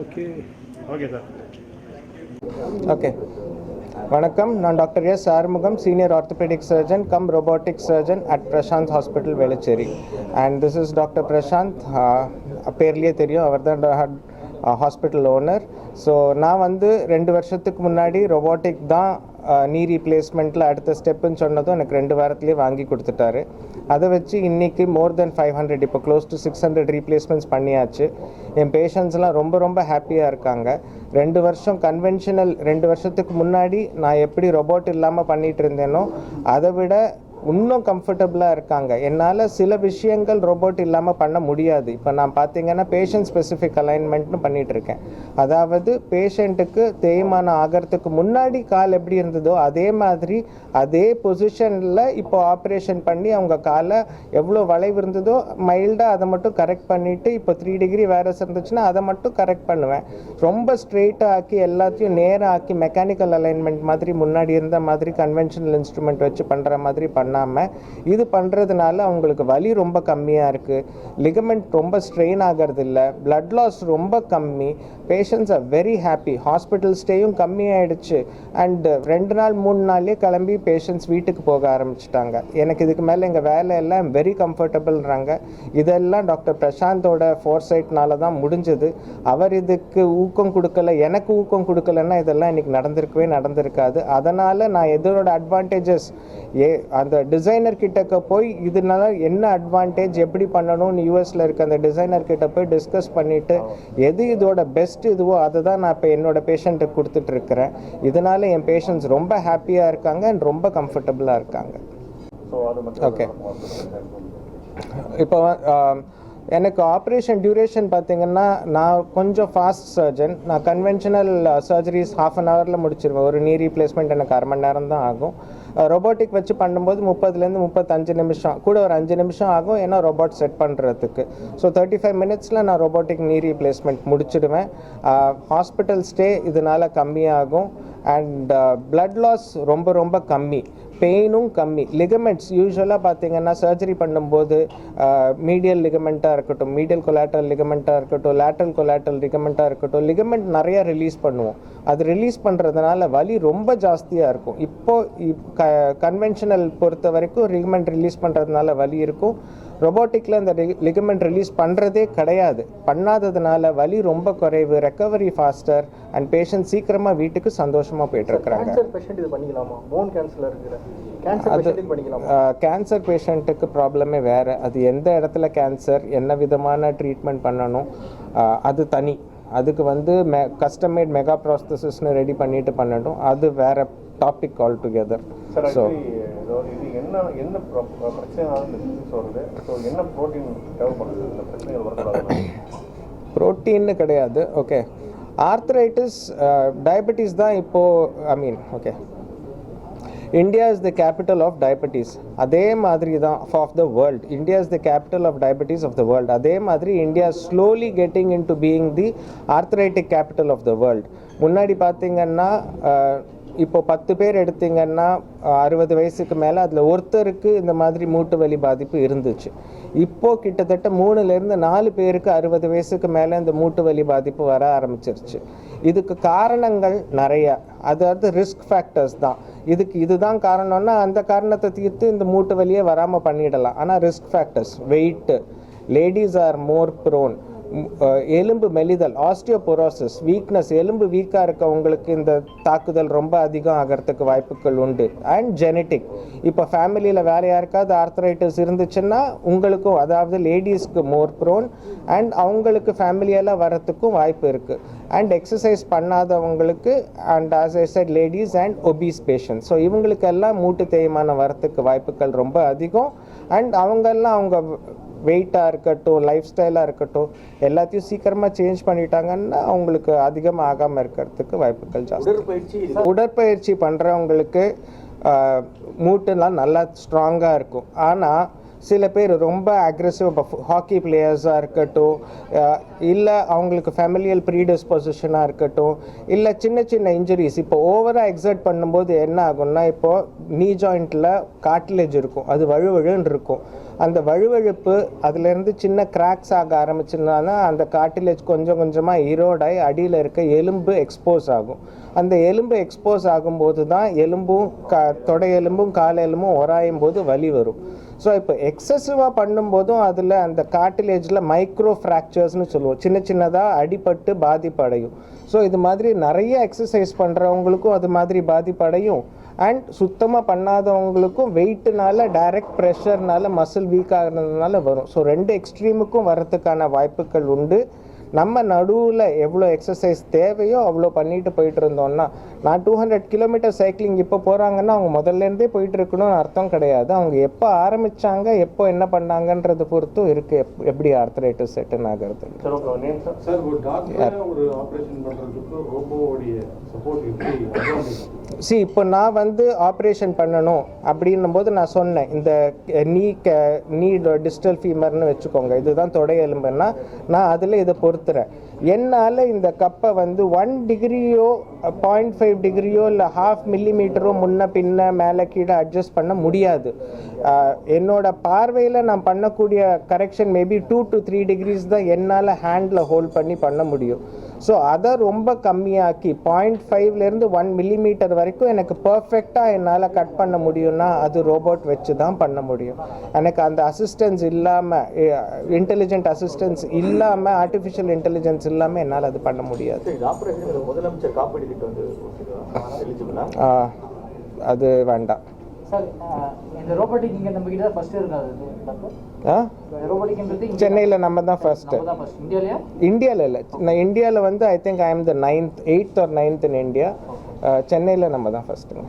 Okay. Okay sir. Okay. வணக்கம். நான் doctor S Arumugam senior orthopaedic surgeon cum robotic surgeon at Prashanth hospital Velachery. And this is doctor Prashanth. பேர்லேயே தெரியும். அவர் தான் hospital owner. So நான் வந்து ரெண்டு வருஷத்துக்கு முன்னாடி robotic தான் நீ ரீப்ளேஸ்மெண்ட்டில் அடுத்த ஸ்டெப்புன்னு சொன்னதும் எனக்கு ரெண்டு வாரத்துலேயே வாங்கி கொடுத்துட்டாரு. அதை வச்சு இன்றைக்கி மோர் தென் ஃபைவ் ஹண்ட்ரட் இப்போ close to six hundred replacements பண்ணியாச்சு. என் பேஷண்ட்ஸ்லாம் ரொம்ப ரொம்ப ஹாப்பியாக இருக்காங்க. ரெண்டு வருஷம் கன்வென்ஷனல் ரெண்டு வருஷத்துக்கு முன்னாடி நான் எப்படி ரொபோட் இல்லாமல் பண்ணிகிட்டு இருந்தேனோ அதை விட இன்னும் கம்ஃபர்டபுளாக இருக்காங்க. என்னால் சில விஷயங்கள் ரோபோட் இல்லாமல் பண்ண முடியாது. இப்போ நான் பார்த்தீங்கன்னா பேஷண்ட் ஸ்பெசிஃபிக் அலைன்மெண்ட்னு பண்ணிகிட்டு இருக்கேன் அதாவது பேஷண்ட்டுக்கு தேய்மானம் ஆகிறதுக்கு முன்னாடி கால் எப்படி இருந்ததோ அதே மாதிரி அதே பொசிஷனில் இப்போ ஆப்ரேஷன் பண்ணி அவங்க காலை எவ்வளோ வளைவு இருந்ததோ மைல்டாக அதை மட்டும் கரெக்ட் பண்ணிவிட்டு இப்போ த்ரீ டிகிரி வேரஸ் இருந்துச்சுன்னா அதை மட்டும் கரெக்ட் பண்ணுவேன். ரொம்ப ஸ்ட்ரெயிட்டாக ஆக்கி எல்லாத்தையும் நேராக ஆக்கி மெக்கானிக்கல் அலைன்மெண்ட் மாதிரி முன்னாடி இருந்த மாதிரி கன்வென்ஷனல் இன்ஸ்ட்ருமெண்ட் வச்சு பண்ணுற மாதிரி பண்ணுவேன். பண்ணாமல் இது பண்ணுறதுனால அவங்களுக்கு வலி ரொம்ப கம்மியாக இருக்குது லிகமெண்ட் ரொம்ப ஸ்ட்ரெயின் ஆகிறது இல்லை பிளட் லாஸ் ரொம்ப கம்மி. Patients are very happy hospital ஸ்டேயும் கம்மியாயிடுச்சு. அண்டு ரெண்டு நாள் மூணு நாள்லேயே கிளம்பி பேஷண்ட்ஸ் வீட்டுக்கு போக ஆரம்பிச்சிட்டாங்க. எனக்கு இதுக்கு மேலே எங்கள் வேலை எல்லாம் வெரி கம்ஃபர்டபுள்ன்றாங்க இதெல்லாம் டாக்டர் பிரசாந்தோட ஃபோர்சைட்னால தான் முடிஞ்சது. அவர் இதுக்கு ஊக்கம் கொடுக்கல எனக்கு ஊக்கம் கொடுக்கலன்னா இதெல்லாம் இன்னைக்கு நடந்திருக்கவே நடந்திருக்காது. அதனால் நான் எதோட அட்வான்டேஜஸ் ஏ அந்த டிசைனர் கிட்டக்க போய் இதனால என்ன அட்வான்டேஜ் எப்படி பண்ணணும்னு யூஎஸில் இருக்க அந்த டிசைனர் கிட்ட போய் டிஸ்கஸ் பண்ணிவிட்டு எது இதோட பெஸ்ட் இதுவோ அதை தான் நான் இப்போ என்னோட பேஷண்ட்டுக்கு கொடுத்துட்ருக்கிறேன் இதனால் என் பேஷண்ட்ஸ் ரொம்ப ஹாப்பியாக இருக்காங்க அண்ட் ரொம்ப கம்ஃபர்டபுளாக இருக்காங்க. Okay. இப்போ எனக்கு ஆப்ரேஷன் டியூரேஷன் பார்த்தீங்கன்னா நான் கொஞ்சம் ஃபாஸ்ட் சர்ஜன் நான் கன்வென்ஷனல் சர்ஜரிஸ் ஹாஃப் அன் ஹவரில் முடிச்சிருவேன். ஒரு நீ ரீப்ளேஸ்மெண்ட் எனக்கு அரை மணி நேரம் தான் ஆகும். ரொபோட்டிக் வச்சு பண்ணும்போது முப்பதுலேருந்து முப்பத்தஞ்சு நிமிஷம் கூட ஒரு அஞ்சு நிமிஷம் ஆகும் ஏன்னா ரோபோட் செட் பண்ணுறதுக்கு ஸோ தேர்ட்டி ஃபைவ் மினிட்ஸில் நான் robotic knee replacement முடிச்சிடுவேன். Hospital stay இதனால் கம்மியாகும். அண்ட் பிளட் லாஸ் ரொம்ப ரொம்ப கம்மி. பெயினும் கம்மி. லிகமெண்ட்ஸ் யூஸ்வலாக பார்த்தீங்கன்னா சர்ஜரி பண்ணும்போது மீடியல் லிகமெண்ட்டாக இருக்கட்டும் மீடியல் கொலாட்டல் லிகமெண்ட்டாக இருக்கட்டும் லேட்ரல் கொலாட்டல் லிகமெண்ட்டாக இருக்கட்டும் லிகமெண்ட் நிறையா ரிலீஸ் பண்ணுவோம். அது ரிலீஸ் பண்ணுறதுனால வலி ரொம்ப ஜாஸ்தியாக இருக்கும். இப்போ க கன்வென்ஷனல் பொறுத்த வரைக்கும் லிகமெண்ட் ரிலீஸ் பண்ணுறதுனால வலி இருக்கும். ரொபோட்டிக்கில் இந்த லிகமெண்ட் ரிலீஸ் பண்ணுறதே கிடையாது. பண்ணாததுனால வலி ரொம்ப குறைவு ரெக்கவரி ஃபாஸ்டர் அண்ட் பேஷண்ட் சீக்கிரமாக வீட்டுக்கு சந்தோஷமாக போயிட்டுருக்குறாங்க கேன்சர் பேஷண்ட் இது பண்ணிக்கலாமா? போன் கேன்சர்ல இருக்கிற கேன்சர் பேஷண்ட்டுக்கு ப்ராப்ளமே வேறு. அது எந்த இடத்துல கேன்சர் என்ன விதமான ட்ரீட்மெண்ட் பண்ணணும் அது தனி. அதுக்கு வந்து மெ கஸ்டமேட் மெகா ப்ராஸ்தசிஸ்னு ரெடி பண்ணிட்டு பண்ணணும் அது வேற டாபிக் ஆல் டுகெதர் ஸோ ப்ரோட்டீன்னு கிடையாது. ஓகே ஆர்த்ரைட்டிஸ் டயபெட்டிஸ் தான் இப்போது I mean okay India is the capital of diabetes அதே மாதிரி தான் of the world India is the capital of diabetes of the world அதே மாதிரி India slowly getting into being the arthritic capital of the world முன்னாடி பார்த்தீங்கன்னா இப்போ பத்து பேர் எடுத்தீங்கன்னா அறுபது வயசுக்கு மேலே அதில் ஒருத்தருக்கு இந்த மாதிரி மூட்டு வலி பாதிப்பு இருந்துச்சு. இப்போ கிட்டத்தட்ட மூணுலேருந்து நாலு பேருக்கு அறுபது வயசுக்கு மேலே இந்த மூட்டு வலி பாதிப்பு வர ஆரம்பிச்சிருச்சு. இதுக்கு காரணங்கள் நிறையா. அதாவது ரிஸ்க் ஃபேக்டர்ஸ் தான். இதுக்கு இதுதான் காரணம்னா அந்த காரணத்தை தீர்த்து இந்த மூட்டு வழியே வராமல் பண்ணிடலாம். ஆனால் risk factors weight ladies are more prone எலும்பு மெலிதல் ஆஸ்டியோபொரோசிஸ் வீக்னஸ் எலும்பு வீக்காக இருக்கவங்களுக்கு இந்த தாக்குதல் ரொம்ப அதிகம் ஆகிறதுக்கு வாய்ப்புகள் உண்டு. அண்ட் ஜெனட்டிக் இப்போ ஃபேமிலியில் வேற யாருக்காவது ஆர்த்தரைட்டிஸ் இருந்துச்சுன்னா உங்களுக்கும் அதாவது லேடிஸ்க்கு மோர் ப்ரோன் அண்ட் அவங்களுக்கு ஃபேமிலியெல்லாம் வரத்துக்கும் வாய்ப்பு இருக்குது and exercise பண்ணாதவங்களுக்கு and as I said ladies and obese patient so இவங்களுக்கெல்லாம் மூட்டு தேய்மானம் வரத்துக்கு வாய்ப்புகள் ரொம்ப அதிகம். அண்ட் அவங்கெல்லாம் அவங்க வெயிட்டாக இருக்கட்டும் லைஃப் ஸ்டைலாக இருக்கட்டும் எல்லாத்தையும் சீக்கிரமாக சேஞ்ச் பண்ணிட்டாங்கன்னா அவங்களுக்கு அதிகமாக ஆகாமல் இருக்கிறதுக்கு வாய்ப்புகள் ஜாஸ்தி. உடற்பயிற்சி உடற்பயிற்சி பண்ணுறவங்களுக்கு மூட்டுலாம் நல்லா ஸ்ட்ராங்காக இருக்கும். ஆனால் சில பேர் ரொம்ப அக்ரெசிவ் ஹாக்கி பிளேயர்ஸாக இருக்கட்டும் இல்லை அவங்களுக்கு ஃபேமிலியல் ப்ரீடிஸ்பொசிஷனாக இருக்கட்டும் இல்லை சின்ன சின்ன இன்ஜுரிஸ் இப்போ ஓவராக எக்ஸர்ட் பண்ணும்போது என்ன ஆகும்னா இப்போது நீ ஜாயிண்ட்டில் காட்லேஜ் இருக்கும். அது வழுவழுன்னு இருக்கும். அந்த வழுவழுப்பு அதுலேருந்து சின்ன கிராக்ஸ் ஆக ஆரம்பிச்சிருந்தாங்கன்னா அந்த காட்டிலேஜ் கொஞ்சம் கொஞ்சமாக ஈரோடாய் அடியில் இருக்க எலும்பு எக்ஸ்போஸ் ஆகும். அந்த எலும்பு எக்ஸ்போஸ் ஆகும்போது தான் எலும்பும் க தொடை எலும்பும் எலும்பும் உராயும் போது வலி வரும். ஸோ இப்போ எக்ஸசிவாக பண்ணும்போதும் அதில் அந்த காட்டிலேஜில் மைக்ரோ ஃப்ராக்சர்ஸ்னு சொல்லுவோம். சின்ன சின்னதாக அடிபட்டு பாதிப்படையும் ஸோ இது மாதிரி நிறைய எக்ஸசைஸ் பண்ணுறவங்களுக்கும் அது மாதிரி பாதிப்படையும் அண்ட் சுத்தமாக பண்ணாதவங்களுக்கும் வெயிட்டுனால டைரக்ட் ப்ரெஷர்னால மசில் வீக் ஆகிறதுனால வரும். ஸோ ரெண்டு எக்ஸ்ட்ரீமுக்கும் வரத்துக்கான வாய்ப்புகள் உண்டு. நம்ம நடுவில் எவ்வளோ எக்ஸசைஸ் தேவையோ அவ்வளோ பண்ணிட்டு போயிட்டு இருந்தோம்னா நான் டூ ஹண்ட்ரட் கிலோமீட்டர் சைக்கிளிங் இப்போ போகிறாங்கன்னா அவங்க முதல்லேருந்தே போயிட்டு இருக்கணும்னு அர்த்தம் கிடையாது. அவங்க எப்போ ஆரம்பித்தாங்க எப்போ என்ன பண்ணாங்கன்றது பொறுத்தும் இருக்குது எப் எப்படி ஆர்த்தரைட்டிஸ் செட்டுன்னு ஆகிறது. Sir okay name sir sir ஒரு டாக்டர் ஒரு ஆபரேஷன் பண்றதுக்கு ரோபோவுடைய சப்போர்ட் எப்படி? advantage? சி இப்போ நான் வந்து ஆப்ரேஷன் பண்ணணும் அப்படின்னும் போது நான் சொன்னேன். இந்த நீ க நீ டிஸ்டல் ஃபீமர்னு வச்சுக்கோங்க. இதுதான் தொடை எலும்புன்னா நான் அதில் இதை பொறுத்துறேன் என்னால் இந்த கப்பை வந்து ஒன் டிகிரியோ பாயிண்ட் ஃபைவ் டிகிரியோ இல்லை ஹாஃப் மில்லிமீட்டரோ முன்ன பின்ன மேலே கீழே அட்ஜஸ்ட் பண்ண முடியாது. என்னோட பார்வையில் நான் பண்ணக்கூடிய correction maybe two to three degrees தான் என்னால் ஹேண்டில் ஹோல்ட் பண்ணி பண்ண முடியும். ஸோ அதை ரொம்ப கம்மியாக்கி பாயிண்ட் ஃபைவ்லேருந்து ஒன் மில்லிமீட்டர் வரைக்கும் எனக்கு பர்ஃபெக்டாக என்னால் கட் பண்ண முடியும்னா அது ரோபோட் வச்சு தான் பண்ண முடியும். எனக்கு அந்த அசிஸ்டன்ஸ் இல்லாமல் இன்டெலிஜென்ட் அசிஸ்டன்ஸ் இல்லாமல் ஆர்டிஃபிஷியல் இன்டெலிஜென்ஸ் இல்லாமல் என்னால் அது பண்ண முடியாது. அது வேண்டாம். சென்னையில் நம்ம தான் ஃபர்ஸ்ட் இந்தியாவில் இல்லை. நான் இந்தியாவில் வந்து I think I am the ninth eighth or ninth in India சென்னையில் நம்ம தான் ஃபஸ்ட்டுங்க